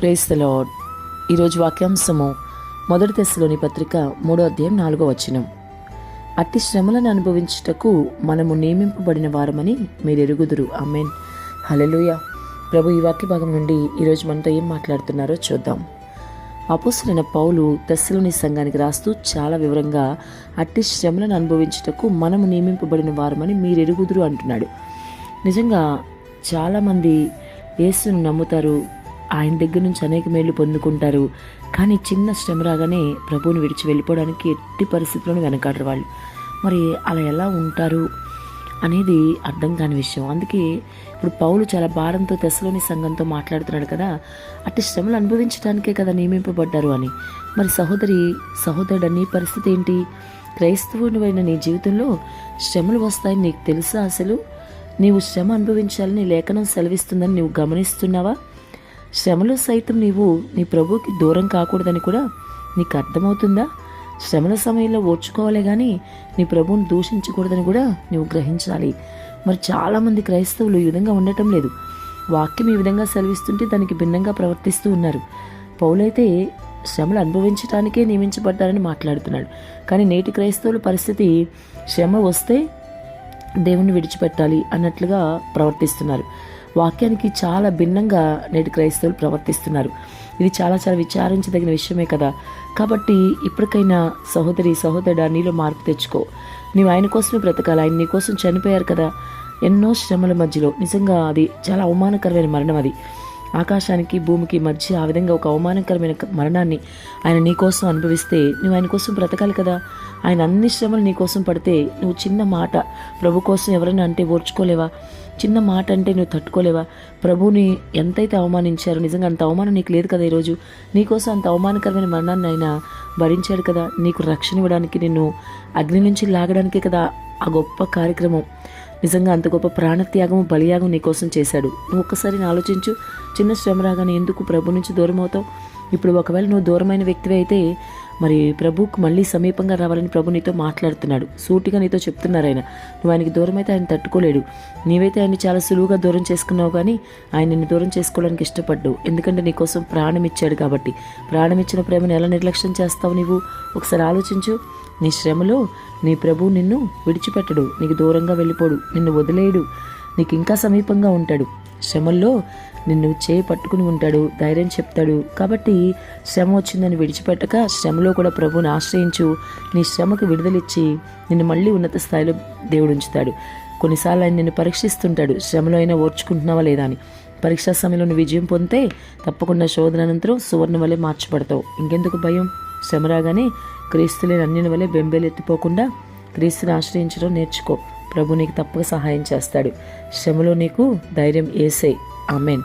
Praise the lord ఈరోజు వాక్యాంశము మొదటి దశలోని పత్రిక మూడో అధ్యాయం నాలుగో వచనం. అట్టి శ్రమలను అనుభవించుటకు మనము నియమింపబడిన వారమని మీరు ఎరుగుదురు అమ్మేన్ హలలుయ ప్రభు ఈ వాక్య భాగం నుండి ఈరోజు మనతో ఏం మాట్లాడుతున్నారో చూద్దాం. అపోసరైన పౌలు దశలోని సంఘానికి రాస్తూ చాలా వివరంగా అట్టి శ్రమలను అనుభవించుటకు మనము నియమింపబడిన వారమని మీరు ఎరుగుదురు అంటున్నాడు. నిజంగా చాలామంది యేసును నమ్ముతారు ఆయన దగ్గర నుంచి అనేక మేలు పొందుకుంటారు. కానీ చిన్న శ్రమ రాగానే ప్రభువుని విడిచి వెళ్ళిపోవడానికి ఎట్టి పరిస్థితుల్లోనూ వెనకాడరు వాళ్ళు. మరి అలా ఎలా ఉంటారు అనేది అర్థం కాని విషయం. అందుకే ఇప్పుడు పౌలు చాలా భారంతో దశలోని సంఘంతో మాట్లాడుతున్నాడు కదా. అట్టి శ్రమలు అనుభవించడానికే కదా నియమింపబడ్డారు అని. మరి సహోదరి సహోదరుడు నీ పరిస్థితి ఏంటి? క్రైస్తవునివైన నీ జీవితంలో శ్రమలు వస్తాయని నీకు తెలుసా అసలు? నీవు శ్రమ అనుభవించాలని లేఖనం సెలవిస్తుందని నువ్వు గమనిస్తున్నావా? శ్రమలో సైతం నీవు నీ ప్రభువుకి దూరం కాకూడదని కూడా నీకు అర్థమవుతుందా? శ్రమల సమయంలో ఓర్చుకోవాలి కానీ నీ ప్రభువుని దూషించకూడదని కూడా నువ్వు గ్రహించాలి. మరి చాలామంది క్రైస్తవులు ఈ విధంగా ఉండటం లేదు. వాక్యం ఈ విధంగా సెలవిస్తుంటే దానికి భిన్నంగా ప్రవర్తిస్తూ ఉన్నారు. పౌలైతే శ్రమలు అనుభవించడానికే నియమించబడ్డారని మాట్లాడుతున్నాడు. కానీ నేటి క్రైస్తవుల పరిస్థితి శ్రమ వస్తే దేవుణ్ణి విడిచిపెట్టాలి అన్నట్లుగా ప్రవర్తిస్తున్నారు. వాక్యానికి చాలా భిన్నంగా నేటి క్రైస్తవులు ప్రవర్తిస్తున్నారు. ఇది చాలా చాలా విచారించదగిన విషయమే కదా. కాబట్టి ఇప్పటికైనా సహోదరి సహోదరుడు నీలో మార్పు తెచ్చుకో. నీవు ఆయన కోసమే బ్రతకాలి. ఆయన నీ కోసం చనిపోయారు కదా. ఎన్నో శ్రమల మధ్యలో. నిజంగా అది చాలా అవమానకరమైన మరణం అది. ఆకాశానికి భూమికి మధ్య ఆ విధంగా ఒక అవమానకరమైన మరణాన్ని ఆయన నీకోసం అనుభవిస్తే నువ్వు ఆయన కోసం బ్రతకాలి కదా. ఆయన అన్ని శ్రమలు నీకోసం పడితే నువ్వు చిన్న మాట ప్రభు కోసం ఎవరైనా అంటే ఓర్చుకోలేవా? చిన్న మాట అంటే నువ్వు తట్టుకోలేవా? ప్రభుని ఎంతైతే అవమానించారో నిజంగా అంత అవమానం నీకు లేదు కదా ఈరోజు? నీకోసం అంత అవమానకరమైన మరణాన్ని ఆయన భరించాడు కదా. నీకు రక్షణ ఇవ్వడానికి నిన్ను అగ్ని నుంచి లాగడానికే కదా ఆ గొప్ప కార్యక్రమం. నిజంగా అంత గొప్ప ప్రాణత్యాగము బలియాగం నీకోసం చేశాడు. నువ్వు ఒక్కసారి ఆలోచించు చిన్న శ్రమ రాగానే ఎందుకు ప్రభు నుంచి దూరం అవుతావు ఇప్పుడు ఒకవేళ నువ్వు దూరమైన వ్యక్తివి అయితే మరి ప్రభుకు మళ్ళీ సమీపంగా రావాలని ప్రభు నీతో మాట్లాడుతున్నాడు. సూటిగా నీతో చెప్తున్నారు ఆయన. నువ్వు ఆయనకి దూరం అయితే ఆయన తట్టుకోలేడు. నీవైతే ఆయన్ని చాలా సులువుగా దూరం చేసుకున్నావు కానీ ఆయన నిన్ను దూరం చేసుకోవడానికి ఇష్టపడ్డు ఎందుకంటే నీకోసం ప్రాణం ఇచ్చాడు కాబట్టి. ప్రాణం ఇచ్చిన ప్రేమను ఎలా నిర్లక్ష్యం చేస్తావు నీవు? ఒకసారి ఆలోచించు. నీ శ్రమలో నీ ప్రభు నిన్ను విడిచిపెట్టడు. నీకు దూరంగా వెళ్ళిపోడు. నిన్ను వదిలేయడు. నీకు ఇంకా సమీపంగా ఉంటాడు. శ్రమల్లో నిన్ను చేయి పట్టుకుని ఉంటాడు ధైర్యం చెప్తాడు. కాబట్టి శ్రమ వచ్చిందని విడిచిపెట్టక శ్రమలో కూడా ప్రభువుని ఆశ్రయించు. నీ శ్రమకు విడుదలిచ్చి నిన్ను మళ్ళీ ఉన్నత స్థాయిలో దేవుడు ఉంచుతాడు. కొన్నిసార్లు ఆయన నిన్ను పరీక్షిస్తుంటాడు. శ్రమలో అయినా ఓర్చుకుంటున్నావా లేదా అని. పరీక్షా సమయంలో విజయం పొందితే తప్పకుండా శోధన అనంతరం సువర్ణ వలె మార్చబడతావు. ఇంకెందుకు భయం? శ్రమ రాగానే క్రీస్తులేని అన్నిని వలె బెంబేలెత్తిపోకుండా క్రీస్తుని ఆశ్రయించడం నేర్చుకో. ప్రభు నీకు తప్పక సహాయం చేస్తాడు. శ్రమలో నీకు ధైర్యం ఏసే. ఆమెన్.